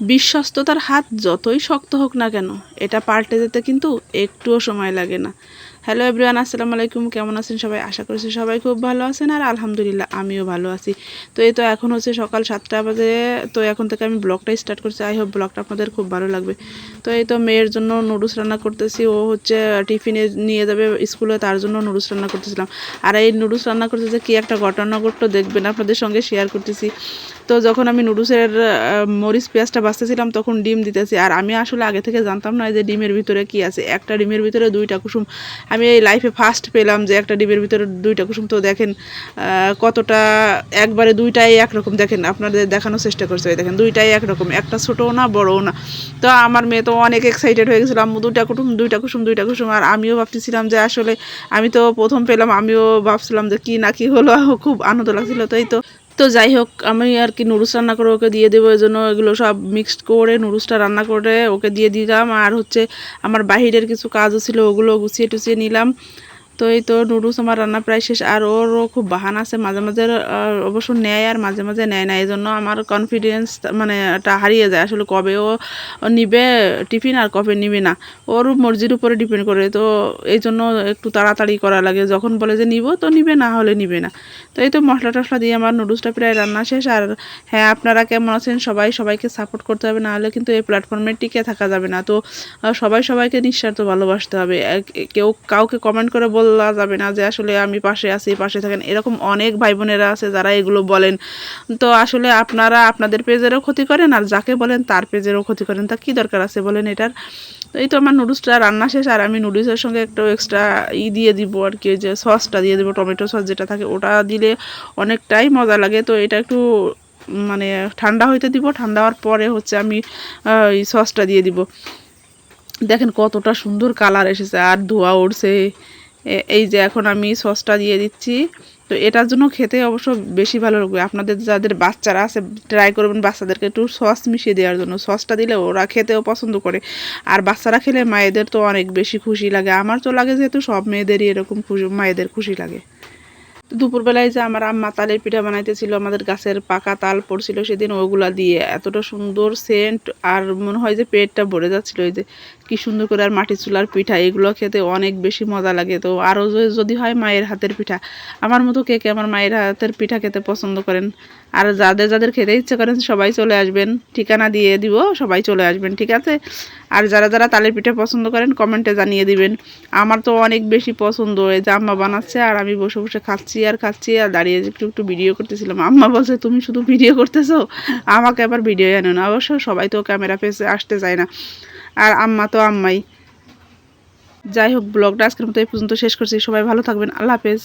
বিশ্বস্ততার হাত যতই শক্ত হোক না কেন, এটা পাল্টে যেতে কিন্তু একটুও সময় লাগে না। হ্যালো এভরিওয়ান আসসালামু আলাইকুম, কেমন আছেন সবাই? আশা করছি সবাই খুব ভালো আছেন আর আলহামদুলিল্লাহ আমিও ভালো আছি। তো এই তো এখন হচ্ছে সকাল সাতটা বাজে, তো এখন থেকে আমি ব্লগটা স্টার্ট করছি। আই হোপ ব্লগটা আপনাদের খুব ভালো লাগবে। তো এই তো মেয়ের জন্য নুডলস রান্না করতেছি, ও হচ্ছে টিফিনে নিয়ে যাবে স্কুলে তার জন্য নুডলস রান্না করতেছিলাম। আর এই নুডলস রান্না করতে যে কী একটা ঘটনা ঘটলো দেখবেন, আপনাদের সঙ্গে শেয়ার করতেছি। তো যখন আমি নুডলসের মরিচ পেঁয়াজটা বাঁচতেছিলাম, তখন ডিম দিতেছি। আর আমি আসলে আগে থেকে জানতাম না যে ডিমের ভিতরে কি আছে। একটা ডিমের ভিতরে দুইটা কুসুম। আমি এই লাইফে ফার্স্ট পেলাম যে একটা ডিমের ভিতরে দুইটা কুসুম। তো দেখেন কতটা একবারে দুইটাই একরকম। দেখেন, আপনাদের দেখানোর চেষ্টা করছে। দেখেন, দুইটাই একরকম। একটা ছোটও না, বড়ও না। তো আমার মেয়ে তো অনেক এক্সাইটেড হয়ে গেছিল, আম্মু দুইটা কুটুম দুইটা কুসুম দুইটা কুসুম। আর আমিও ভাবতেছিলাম যে আসলে আমি তো প্রথম পেলাম, আমিও ভাবছিলাম যে কি না কি হলো, খুব আনন্দ লাগছিল। তাই তো তো যাই হোক, আমি আর কি নুডলস রান্না করে ওকে দিয়ে দেবো এই জন্য এগুলো সব মিক্সড করে নুডলসটা রান্না করে ওকে দিয়ে দিলাম। আর হচ্ছে আমার বাহিরের কিছু কাজও ছিল, ওগুলো গুছিয়ে টুছিয়ে নিলাম। তো এই তো নুডলস আমার রান্না প্রায় শেষ আর ওরও খুব বাহানা আছে। মাঝে মাঝে অবশ্য নেয় আর মাঝে মাঝে নেয় না এই জন্য আমার কনফিডেন্স মানে এটা হারিয়ে যায়। আসলে কবে ও নিবে টিফিন আর কবে নিবে না। ওর মর্জির উপরে ডিপেন্ড করে তো এই জন্য একটু তাড়াতাড়ি করা লাগে। যখন বলে যে নিব, তো নিবে, না হলে নিবে না। তো এই তো মশলা টশলা দিয়ে আমার নুডলসটা প্রায় রান্না শেষ। আর হ্যাঁ আপনারা কেমন আছেন? সবাই সবাইকে সাপোর্ট করতে হবে। না হলে কিন্তু এই প্ল্যাটফর্মে টিকে থাকা যাবে না। তো সবাই সবাইকে নিঃস্বার্থ ভালোবাসতে হবে। কেউ কাউকে কমেন্ট করে বলা যাবে না যে আসলে আমি পাশে আছি, পাশে থাকেন। এরকম অনেক ভাই বোনেরা আছে যারা এগুলো বলেন। তো আসলে আপনারা আপনাদের পেজেরও ক্ষতি করেন আর যাকে বলেন তার পেজেরও ক্ষতি করেন। তা কি দরকার আছে বলেন এটার? তো এই তো আমার নুডলসটা রান্না শেষ আর আমি নুডলসের সঙ্গে একটু এক্সট্রা ই দিয়ে দিব আর কি যে সসটা দিয়ে দেবো, টমেটো সস যেটা থাকে, ওটা দিলে অনেকটাই মজা লাগে। তো এটা একটু মানে ঠান্ডা হইতে দিব, ঠান্ডা হওয়ার পরে হচ্ছে আমি এই সসটা দিয়ে দিব। দেখেন কতটা সুন্দর কালার এসেছে আর ধোয়া উঠছে এই যে এখন আমি সসটা দিয়ে দিচ্ছি। তো এটার জন্য খেতে অবশ্য বেশি ভালো লাগবে। আপনাদের যাদের বাচ্চারা আছে ট্রাই করবেন বাচ্চাদেরকে একটু সস মিশিয়ে দেওয়ার জন্য। সসটা দিলে ওরা খেতেও পছন্দ করে। আর বাচ্চারা খেলে মায়েদের তো অনেক বেশি খুশি লাগে। আমার তো লাগে যেহেতু সব মেয়েদেরই এরকম খুশি, মায়েদের খুশি লাগে। দুপুরবেলায় যে আমার আম্মা তালের পিঠা বানাইতেছিল, আমাদের গাছের পাকা তাল পড়ছিল সেদিন ওগুলা দিয়ে এতটা সুন্দর সেন্ট আর মনে হয় যে পেটটা ভরে যাচ্ছিল ওই যে। কি সুন্দর করে আর মাটির চুলার পিঠা, এগুলো খেতে অনেক বেশি মজা লাগে। তো আরও যদি হয় মায়ের হাতের পিঠা। আমার মতো কে কে আমার মায়ের হাতের পিঠা খেতে পছন্দ করেন? আর যাদের যাদের খেতে ইচ্ছে করেন সবাই চলে আসবেন। ঠিকানা দিয়ে দিব, সবাই চলে আসবেন, ঠিক আছে? আর যারা যারা তালের পিঠা পছন্দ করেন, কমেন্টে জানিয়ে দিবেন। আমার তো অনেক বেশি পছন্দ যে আম্মা বানাচ্ছে আর আমি বসে বসে খাচ্ছি আর খাচ্ছি আর দাঁড়িয়ে একটু একটু ভিডিও করতেছিলাম। আম্মা বলছে, তুমি শুধু ভিডিও করতেছো? আমাকে আবার ভিডিও আনো না। অবশ্য সবাই তো ক্যামেরা পেছে আসতে চায় না। আর আম্মা তো আম্মাই। যাই হোক, ব্লগটা আজকের মতো এই পর্যন্ত শেষ করছি। সবাই ভালো থাকবেন। আল্লাহ হাফেজ।